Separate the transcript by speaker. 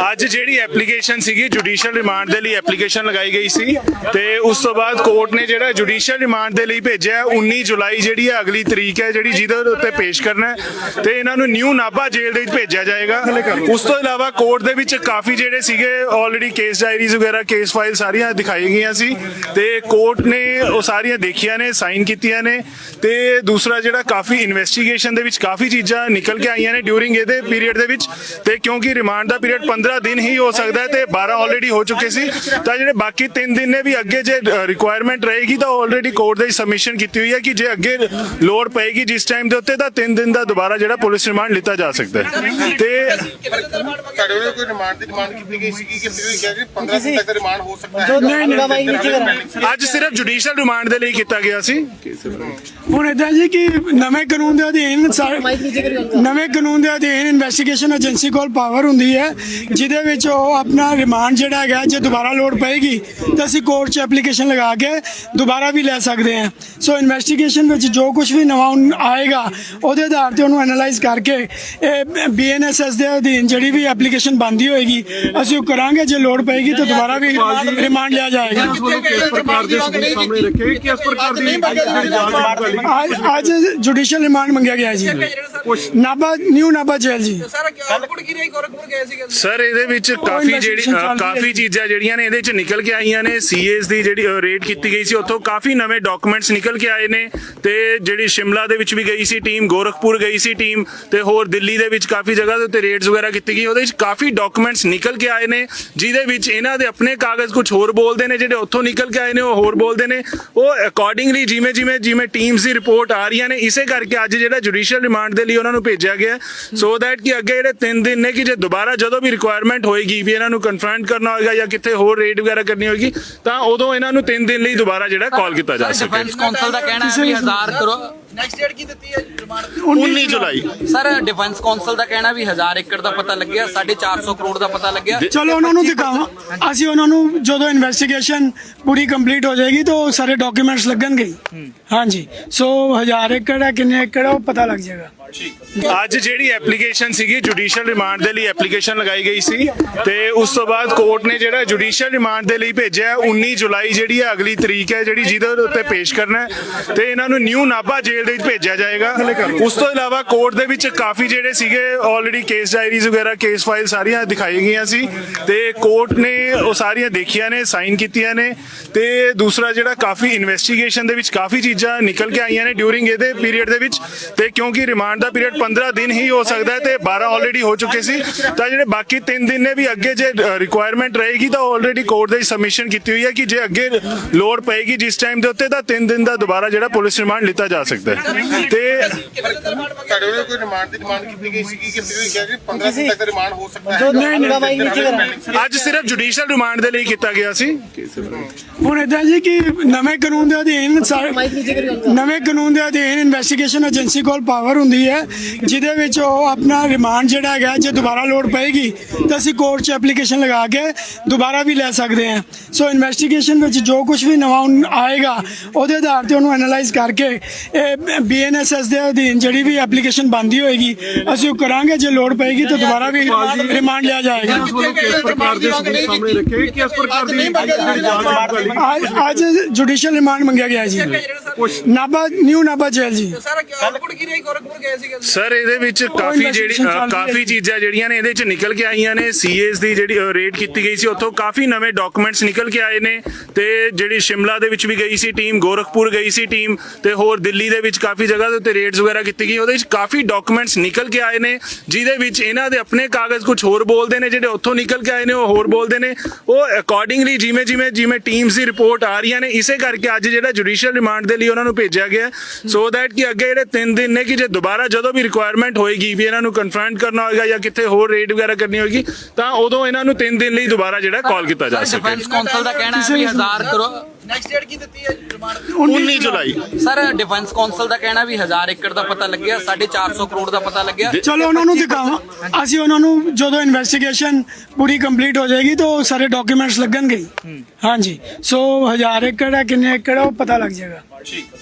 Speaker 1: ਅੱਜ ਜਿਹੜੀ ਐਪਲੀਕੇਸ਼ਨ ਸੀਗੀ ਜੁਡੀਸ਼ੀਅਲ ਰਿਮਾਂਡ ਦੇ ਲਈ ਐਪਲੀਕੇਸ਼ਨ ਲਗਾਈ ਗਈ ਸੀ ਤੇ ਉਸ ਤੋਂ ਬਾਅਦ ਕੋਰਟ ਨੇ ਜਿਹੜਾ ਜੁਡੀਸ਼ੀਅਲ ਰਿਮਾਂਡ ਦੇ ਲਈ ਭੇਜਿਆ ਹੈ। 19 ਜੁਲਾਈ ਜਿਹੜੀ ਹੈ, ਅਗਲੀ ਤਰੀਕ ਹੈ, ਜਿਹੜੀ ਜਿਹਦੇ ਉੱਤੇ ਪੇਸ਼ ਕਰਨਾ ਹੈ ਤੇ ਇਹਨਾਂ ਨੂੰ ਨਿਊ ਨਾਭਾ ਜੇਲ੍ਹ ਦੇ ਵਿੱਚ ਭੇਜਿਆ ਜਾਏਗਾ ਉਸ ਤੋਂ ਇਲਾਵਾ ਕੋਰਟ ਦੇ ਵਿੱਚ ਕਾਫੀ ਜਿਹੜੇ ਸੀਗੇ ਆਲਰੇਡੀ ਕੇਸ ਡਾਇਰੀਜ਼ ਵਗੈਰਾ ਕੇਸ ਫਾਈਲ ਸਾਰੀਆਂ ਦਿਖਾਈ ਗਈਆਂ ਸੀ ਤੇ ਕੋਰਟ ਨੇ ਉਹ ਸਾਰੀਆਂ ਦੇਖੀਆਂ ਨੇ ਸਾਈਨ ਕੀਤੀਆਂ ਨੇ ਤੇ ਦੂਸਰਾ ਜਿਹੜਾ ਕਾਫੀ ਇਨਵੈਸਟੀਗੇਸ਼ਨ ਦੇ ਵਿੱਚ ਕਾਫੀ ਚੀਜ਼ਾਂ ਨਿਕਲ ਕੇ ਆਈਆਂ ਨੇ ਡਿਊਰਿੰਗ ਇਹਦੇ ਪੀਰੀਅਡ ਦੇ ਵਿੱਚ ਤੇ ਕਿਉਂਕਿ ਰਿਮਾਂਡ ਦਾ ਪੀਰੀਅਡ 15 ਦਿਨ ਹੀ ਹੋ ਸਕਦਾ ਹੈ ਤੇ 12 ਆਲਰੇਡੀ ਹੋ ਚੁੱਕੇ ਸੀ। ਤਾਂ ਜਿਹੜੇ ਬਾਕੀ 3 ਦਿਨ ਨੇ ਵੀ ਅੱਗੇ ਜੇ ਰਿਕੁਆਇਰਮੈਂਟ ਰਹੇਗੀ ਤਾਂ ਆਲਰੇਡੀ ਕੋਰਟ ਦੇ ਸਬਮਿਸ਼ਨ ਕੀਤੀ ਹੋਈ ਹੈ ਕਿ ਜੇ ਅੱਗੇ ਲੋਡ ਪਏਗੀ ਜਿਸ ਟਾਈਮ ਦੇ ਉੱਤੇ ਤਾਂ 3 ਦਿਨ ਦਾ ਦੁਬਾਰਾ ਜਿਹੜਾ ਪੁਲਿਸ ਰਿਮਾਂਡ ਲਿੱਤਾ ਜਾ ਸਕਦਾ ਹੈ। ਤੇ
Speaker 2: ਤੁਹਾਡੇ ਵੱਲੋਂ ਕੋਈ ਰਿਮਾਂਡ ਦੀ ਡਿਮਾਂਡ ਕੀਤੀ ਗਈ ਸੀ ਕਿ ਤੁਸੀਂ ਕਿਹਾ ਕਿ 15 ਦਿਨ ਤੱਕ ਰਿਮਾਂਡ ਹੋ ਸਕਦਾ ਹੈ?
Speaker 3: ਨਹੀਂ ਨਹੀਂ
Speaker 1: ਅੱਜ ਸਿਰਫ ਜੁਡੀਸ਼ੀਅਲ ਰਿਮਾਂਡ ਦੇ ਲਈ ਕੀਤਾ ਗਿਆ ਸੀ।
Speaker 3: ਹੁਣ ਇਦਾਂ ਜੀ ਕਿ ਨਵੇਂ ਕਾਨੂੰਨ ਦੇ ਅਧੀਨ ਨਵੇਂ ਕਾਨੂੰਨ ਦੇ ਅਧੀਨ ਇਨਵੈਸਟੀਗੇਸ਼ਨ ਏਜੰਸੀ ਕੋਲ ਪਾਵਰ ਹੁੰਦੀ ਹੈ। ਜਿਹਦੇ ਵਿੱਚ ਉਹ ਆਪਣਾ ਰਿਮਾਂਡ ਜਿਹੜਾ ਹੈਗਾ ਜੇ ਦੁਬਾਰਾ ਲੋਡ ਪਏਗੀ ਤਾਂ ਅਸੀਂ ਕੋਰਟ 'ਚ ਐਪਲੀਕੇਸ਼ਨ ਲਗਾ ਕੇ ਦੁਬਾਰਾ ਵੀ ਲੈ ਸਕਦੇ ਹਾਂ। ਸੋ ਇਨਵੈਸਟੀਗੇਸ਼ਨ ਵਿੱਚ ਜੋ ਕੁਝ ਵੀ ਨਵਾਂ ਆਏਗਾ ਉਹਦੇ ਆਧਾਰ ਤੇ ਉਹਨੂੰ ਐਨਾਲਾਈਜ਼ ਕਰਕੇ ਇਹ ਬੀਐਨਐਸਐਸ ਦੇ ਅਧੀਨ ਜਿਹੜੀ ਵੀ ਐਪਲੀਕੇਸ਼ਨ ਬੰਦੀ ਹੋਏਗੀ ਅਸੀਂ ਉਹ ਕਰਾਂਗੇ। ਜੇ ਲੋਡ ਪਏਗੀ ਤਾਂ ਦੁਬਾਰਾ ਵੀ ਰਿਮਾਂਡ ਲਿਆ ਜਾਏਗਾ। ਅੱਜ ਜੁਡੀਸ਼ੀਅਲ ਰਿਮਾਂਡ ਮੰਗਿਆ ਗਿਆ ਜੀ। ਨਾਭਾ ਨਿਊ ਨਾਭਾ ਜੇਲ੍ਹ ਜੀ।
Speaker 4: ਸਾਰਾ ਗੋਰਖਪੁਰ ਕੀ ਰਹੀ ਗੋਰਖਪੁਰ ਗਏ ਸੀਗੇ
Speaker 1: ਸਰ ਇਹਦੇ ਵਿੱਚ ਕਾਫੀ ਜਿਹੜੀ ਕਾਫੀ। ਚੀਜ਼ਾਂ ਜਿਹੜੀਆਂ ਨੇ ਇਹਦੇ ਵਿੱਚ ਨਿਕਲ ਕੇ ਆਈਆਂ ਨੇ। ਸੀਏਸ ਦੀ ਜਿਹੜੀ ਰੇਡ ਕੀਤੀ ਗਈ ਸੀ ਉੱਥੋਂ ਕਾਫੀ ਨਵੇਂ ਡਾਕੂਮੈਂਟਸ ਨਿਕਲ ਕੇ ਆਏ ਨੇ। ਤੇ ਜਿਹੜੀ ਸ਼ਿਮਲਾ ਦੇ ਵਿੱਚ ਵੀ ਗਈ ਸੀ ਟੀਮ ਗੋਰਖਪੁਰ ਗਈ ਸੀ ਟੀਮ ਤੇ ਹੋਰ ਦਿੱਲੀ ਦੇ ਵਿੱਚ ਕਾਫੀ ਜਗ੍ਹਾ ਦੇ ਉੱਤੇ ਰੇਡਸ ਵਗੈਰਾ ਕੀਤੀ ਗਈ। ਉਹਦੇ ਵਿੱਚ ਕਾਫੀ ਡਾਕੂਮੈਂਟਸ ਨਿਕਲ ਕੇ ਆਏ ਨੇ ਜਿਹਦੇ ਵਿੱਚ ਇਹਨਾਂ ਦੇ ਆਪਣੇ ਕਾਗਜ਼ ਕੁਝ ਹੋਰ ਬੋਲਦੇ ਨੇ ਜਿਹੜੇ ਉੱਥੋਂ ਨਿਕਲ ਕੇ ਆਏ ਨੇ ਉਹ ਹੋਰ ਬੋਲਦੇ ਨੇ। ਉਹ ਅਕੋਰਡਿੰਗਲੀ ਜਿਵੇਂ ਜਿਵੇਂ ਜਿਵੇਂ ਟੀਮਸ ਦੀ ਰਿਪੋਰਟ ਆ ਰਹੀਆਂ ਨੇ ਇਸੇ ਕਰਕੇ ਅੱਜ ਜਿਹੜਾ ਜੁਡੀਸ਼ੀਅਲ ਰਿਮਾਂਡ ਦੇ ਲਈ ਉਹਨਾਂ ਨੂੰ ਭੇਜਿਆ ਗਿਆ ਸੋ ਦੈਟ ਕਿ ਅੱਗੇ ਜਿਹੜੇ 3 ਦਿਨ ਨੇ ਕਿ ਜੇ ਦੁਬਾਰਾ ਜਦੋਂ ਵੀ ਰਿਕੁਆਇਰਮੈਂਟ ਹੋਏਗੀ ਵੀ ਇਹਨਾਂ ਨੂੰ ਕਨਫਰੰਟ ਕਰਨਾ ਹੋਏਗਾ ਜਾਂ ਕਿਤੇ ਹੋਰ ਰੇਡ ਵਗੈਰਾ ਕਰਨੀ ਹੋਏਗੀ ਤਾਂ ਉਦੋਂ ਇਹਨਾਂ ਨੂੰ 3 ਦਿਨ ਲਈ ਦੁਬਾਰਾ ਜਿਹੜਾ ਕਾਲ ਕੀਤਾ ਜਾ ਸਕੇ।
Speaker 5: ਡਿਫੈਂਸ ਕੌਂਸਲ ਦਾ ਕਹਿਣਾ ਹੈ ਵੀ 1000 ਕਰੋੜ
Speaker 4: ਨੈਕਸਟ ਡੇਟ ਕੀ ਦਿੱਤੀ ਹੈ? ਰਿਮਾਂਡ
Speaker 1: 19 ਜੁਲਾਈ।
Speaker 5: ਸਰ ਡਿਫੈਂਸ ਕੌਂਸਲ ਦਾ ਕਹਿਣਾ ਵੀ 1000 ਏਕੜ ਦਾ ਪਤਾ ਲੱਗਿਆ 450 ਕਰੋੜ ਦਾ ਪਤਾ ਲੱਗਿਆ।
Speaker 3: ਚਲੋ ਉਹਨਾਂ ਨੂੰ ਦਿਖਾਵਾਂ ਅਸੀਂ ਉਹਨਾਂ ਨੂੰ ਜਦੋਂ ਇਨਵੈਸਟੀਗੇਸ਼ਨ ਪੂਰੀ ਕੰਪਲੀਟ ਹੋ ਜਾਏਗੀ ਤਾਂ ਸਾਰੇ ਡਾਕੂਮੈਂਟਸ ਲੱਗਣਗੇ। ਹਾਂਜੀ। ਸੋ ਹਜ਼ਾਰ ਏਕੜ ਹੈ ਕਿੰਨੇ ਏਕੜ ਉਹ ਪਤਾ ਲੱਗ ਜਾਏਗਾ।
Speaker 1: ਅੱਜ ਜਿਹੜੀ ਐਪਲੀਕੇਸ਼ਨ ਸੀਗੀ ਜੁਡੀਸ਼ੀਅਲ ਰਿਮਾਂਡ ਦੇ ਲਈ ਐਪਲੀਕੇਸ਼ਨ ਲਗਾਈ ਗਈ ਸੀ ਤੇ ਉਸ ਤੋਂ ਬਾਅਦ ਕੋਰਟ ਨੇ ਜਿਹੜਾ ਜੁਡੀਸ਼ੀਅਲ ਰਿਮਾਂਡ ਦੇ ਲਈ ਭੇਜਿਆ ਹੈ। 19 ਜੁਲਾਈ ਜਿਹੜੀ ਹੈ, ਅਗਲੀ ਤਰੀਕ ਹੈ, ਜਿਹੜੀ ਜਿਹਦੇ ਉੱਤੇ ਪੇਸ਼ ਕਰਨਾ ਹੈ ਤੇ ਇਹਨਾਂ ਨੂੰ ਨਿਊ ਨਾਭਾ ਜੇਲ੍ਹ ਦੇ ਵਿੱਚ ਭੇਜਿਆ ਜਾਏਗਾ ਉਸ ਤੋਂ ਇਲਾਵਾ ਕੋਰਟ ਦੇ ਵਿੱਚ ਕਾਫੀ ਜਿਹੜੇ ਸੀਗੇ ਆਲਰੇਡੀ ਕੇਸ ਡਾਇਰੀਜ਼ ਵਗੈਰਾ ਕੇਸ ਫਾਈਲ ਸਾਰੀਆਂ ਦਿਖਾਈ ਗਈਆਂ ਸੀ ਤੇ ਕੋਰਟ ਨੇ ਉਹ ਸਾਰੀਆਂ ਦੇਖੀਆਂ ਨੇ ਸਾਈਨ ਕੀਤੀਆਂ ਨੇ ਤੇ ਦੂਸਰਾ ਜਿਹੜਾ ਕਾਫੀ ਇਨਵੈਸਟੀਗੇਸ਼ਨ ਦੇ ਵਿੱਚ ਕਾਫੀ ਚੀਜ਼ਾਂ ਨਿਕਲ ਕੇ ਆਈਆਂ ਨੇ ਡਿਊਰਿੰਗ ਇਹਦੇ ਪੀਰੀਅਡ ਦੇ ਵਿੱਚ ਤੇ ਕਿਉਂਕਿ ਰਿਮਾਂਡ ਦਾ ਪੀਰੀਅਡ 15 ਦਿਨ ਹੀ ਹੋ ਸਕਦਾ ਹੈ ਤੇ 12 ਆਲਰੇਡੀ ਹੋ ਚੁੱਕੇ ਸੀ। ਤਾਂ ਜਿਹੜੇ ਬਾਕੀ 3 ਦਿਨ ਨੇ ਵੀ ਅੱਗੇ ਜੇ ਰਿਕੁਆਇਰਮੈਂਟ ਰਹੇਗੀ ਤਾਂ ਆਲਰੇਡੀ ਕੋਰਟ ਦੇ ਵਿੱਚ ਸਬਮਿਸ਼ਨ ਕੀਤੀ ਹੋਈ ਹੈ ਕਿ ਜੇ ਅੱਗੇ ਲੋਡ ਪਏਗੀ ਜਿਸ ਟਾਈਮ ਦੇ ਉੱਤੇ ਤਾਂ 3 ਦਿਨ ਦਾ ਦੁਬਾਰਾ ਜਿਹੜਾ ਪੁਲਿਸ ਰਿਮਾਂਡ ਲਿੱਤਾ ਜਾ ਸਕਦਾ ਹੈ। ਤੇ
Speaker 2: ਤੁਹਾਡੇ ਵੱਲੋਂ ਕੋਈ ਰਿਮਾਂਡ ਦੀ ਡਿਮਾਂਡ ਕੀਤੀ ਗਈ ਸੀ ਕਿ ਤੁਸੀਂ ਕਿਹਾ ਕਿ 15 ਦਿਨ ਤੱਕ ਰਿਮਾਂਡ ਹੋ ਸਕਦਾ ਹੈ?
Speaker 3: ਨਹੀਂ ਨਹੀਂ
Speaker 1: ਅੱਜ ਸਿਰਫ ਜੁਡੀਸ਼ੀਅਲ ਰਿਮਾਂਡ ਦੇ ਲਈ ਕੀਤਾ ਗਿਆ ਸੀ।
Speaker 3: ਹੁਣ ਇਦਾਂ ਜੀ ਕਿ ਨਵੇਂ ਕਾਨੂੰਨ ਦੇ ਅਧੀਨ ਨਵੇਂ ਕਾਨੂੰਨ ਦੇ ਅਧੀਨ ਇਨਵੈਸਟੀਗੇਸ਼ਨ ਏਜੰਸੀ ਕੋਲ ਪਾਵਰ ਹੁੰਦੀ ਹੈ। ਜਿਹਦੇ ਵਿੱਚ ਉਹ ਆਪਣਾ ਰਿਮਾਂਡ ਜਿਹੜਾ ਹੈਗਾ ਜੇ ਦੁਬਾਰਾ ਲੋਡ ਪਏਗੀ ਤਾਂ ਅਸੀਂ ਕੋਰਟ 'ਚ ਐਪਲੀਕੇਸ਼ਨ ਲਗਾ ਕੇ ਦੁਬਾਰਾ ਵੀ ਲੈ ਸਕਦੇ ਹਾਂ। ਸੋ ਇਨਵੈਸਟੀਗੇਸ਼ਨ ਵਿੱਚ ਜੋ ਕੁਝ ਵੀ ਨਵਾਂ ਆਏਗਾ ਉਹਦੇ ਆਧਾਰ ਤੇ ਉਹਨੂੰ ਐਨਾਲਾਈਜ਼ ਕਰਕੇ ਇਹ ਬੀਐਨਐਸਐਸ ਦੇ ਅਧੀਨ ਜਿਹੜੀ ਵੀ ਐਪਲੀਕੇਸ਼ਨ ਬੰਦੀ ਹੋਏਗੀ ਅਸੀਂ ਉਹ ਕਰਾਂਗੇ। ਜੇ ਲੋਡ ਪਏਗੀ ਤਾਂ ਦੁਬਾਰਾ ਵੀ ਰਿਮਾਂਡ ਲਿਆ ਜਾਏਗਾ। ਅੱਜ ਜੁਡੀਸ਼ੀਅਲ ਰਿਮਾਂਡ ਮੰਗਿਆ ਗਿਆ ਜੀ। ਨਾਭਾ ਨਿਊ ਨਾਭਾ ਜੇਲ੍ਹ ਜੀ।
Speaker 4: ਸਾਰਾ ਗੋਰਖਪੁਰ ਕੀ ਰਹੀ ਗੋਰਖਪੁਰ ਗਏ ਸੀਗੇ
Speaker 1: ਸਰ ਇਹਦੇ ਵਿੱਚ ਕਾਫੀ ਜਿਹੜੀ
Speaker 3: investigation ਚੱਲ
Speaker 1: ਅ,
Speaker 3: ਰਹੀ ਹੈ
Speaker 1: ਕਾਫੀ
Speaker 3: ਜੀ।
Speaker 1: ਚੀਜ਼ਾਂ ਜਿਹੜੀਆਂ ਨੇ ਇਹਦੇ ਵਿੱਚ ਨਿਕਲ ਕੇ ਆਈਆਂ ਨੇ। ਸੀਏਸ ਦੀ ਜਿਹੜੀ ਰੇਡ ਕੀਤੀ ਗਈ ਸੀ ਉੱਥੋਂ ਕਾਫੀ ਨਵੇਂ ਡਾਕੂਮੈਂਟਸ ਨਿਕਲ ਕੇ ਆਏ ਨੇ। ਤੇ ਜਿਹੜੀ ਸ਼ਿਮਲਾ ਦੇ ਵਿੱਚ ਵੀ ਗਈ ਸੀ ਟੀਮ ਗੋਰਖਪੁਰ ਗਈ ਸੀ ਟੀਮ ਤੇ ਹੋਰ ਦਿੱਲੀ ਦੇ ਵਿੱਚ ਕਾਫੀ ਜਗ੍ਹਾ ਦੇ ਉੱਤੇ ਰੇਡਸ ਵਗੈਰਾ ਕੀਤੀ ਗਈ। ਉਹਦੇ ਵਿੱਚ ਕਾਫੀ ਡਾਕੂਮੈਂਟਸ ਨਿਕਲ ਕੇ ਆਏ ਨੇ ਜਿਹਦੇ ਵਿੱਚ ਇਹਨਾਂ ਦੇ ਆਪਣੇ ਕਾਗਜ਼ ਕੁਝ ਹੋਰ ਬੋਲਦੇ ਨੇ ਜਿਹੜੇ ਉੱਥੋਂ ਨਿਕਲ ਕੇ ਆਏ ਨੇ ਉਹ ਹੋਰ ਬੋਲਦੇ ਨੇ। ਉਹ ਅਕੋਰਡਿੰਗਲੀ ਜਿਵੇਂ ਜਿਵੇਂ ਜਿਵੇਂ ਟੀਮਸ ਦੀ ਰਿਪੋਰਟ ਆ ਰਹੀਆਂ ਨੇ ਇਸੇ ਕਰਕੇ ਅੱਜ ਜਿਹੜਾ ਜੁਡੀਸ਼ੀਅਲ ਰਿਮਾਂਡ ਦੇ ਲਈ ਉਹਨਾਂ ਨੂੰ ਭੇਜਿਆ ਗਿਆ। ਸੋ ਦੈਟ ਕਿ ਅੱਗੇ ਜਿਹੜੇ 3 ਦਿਨ ਨੇ ਕਿ ਜੇ ਦੁਬਾਰਾ ਜਦੋਂ ਵੀ ਰਿਕੁਆਇਰਮੈਂਟ ਹੋਏਗੀ ਵੀ ਇਹਨਾਂ ਨੂੰ ਕਨਫਰੰਟ ਕਰਨਾ ਹੋਏਗਾ ਜਾਂ ਕਿਤੇ ਹੋਰ ਰੇਡ ਵਗੈਰਾ ਕਰਨੀ ਹੋਏਗੀ ਤਾਂ ਉਦੋਂ ਇਹਨਾਂ ਨੂੰ 3 ਦਿਨ ਲਈ ਦੁਬਾਰਾ ਜਿਹੜਾ ਕਾਲ ਕੀਤਾ ਜਾ ਸਕੇ।
Speaker 5: ਡਿਫੈਂਸ ਕੌਂਸਲ ਦਾ ਕਹਿਣਾ ਹੈ ਵੀ 1000 ਕਰੋੜ
Speaker 4: ਨੈਕਸਟ ਡੇਟ ਕੀ ਦਿੱਤੀ ਹੈ? ਰਿਮਾਂਡ
Speaker 1: 19 ਜੁਲਾਈ।
Speaker 5: ਸਰ ਡਿਫੈਂਸ ਕੌਂਸਲ ਦਾ ਕਹਿਣਾ ਵੀ 1000 ਏਕੜ ਦਾ ਪਤਾ ਲੱਗਿਆ 450 ਕਰੋੜ ਦਾ ਪਤਾ ਲੱਗਿਆ।
Speaker 3: ਚਲੋ ਉਹਨਾਂ ਨੂੰ ਦਿਖਾਵਾਂ ਅਸੀਂ ਉਹਨਾਂ ਨੂੰ ਜਦੋਂ ਇਨਵੈਸਟੀਗੇਸ਼ਨ ਪੂਰੀ ਕੰਪਲੀਟ ਹੋ ਜਾਏਗੀ ਤਾਂ ਸਾਰੇ ਡਾਕੂਮੈਂਟਸ ਲੱਗਣਗੇ ਹੀ। ਹਾਂਜੀ। ਸੋ ਹਜ਼ਾਰ ਏਕੜ ਹੈ ਕਿੰਨੇ ਏਕੜ ਉਹ ਪਤਾ ਲੱਗ ਜਾਏਗਾ। 吃一颗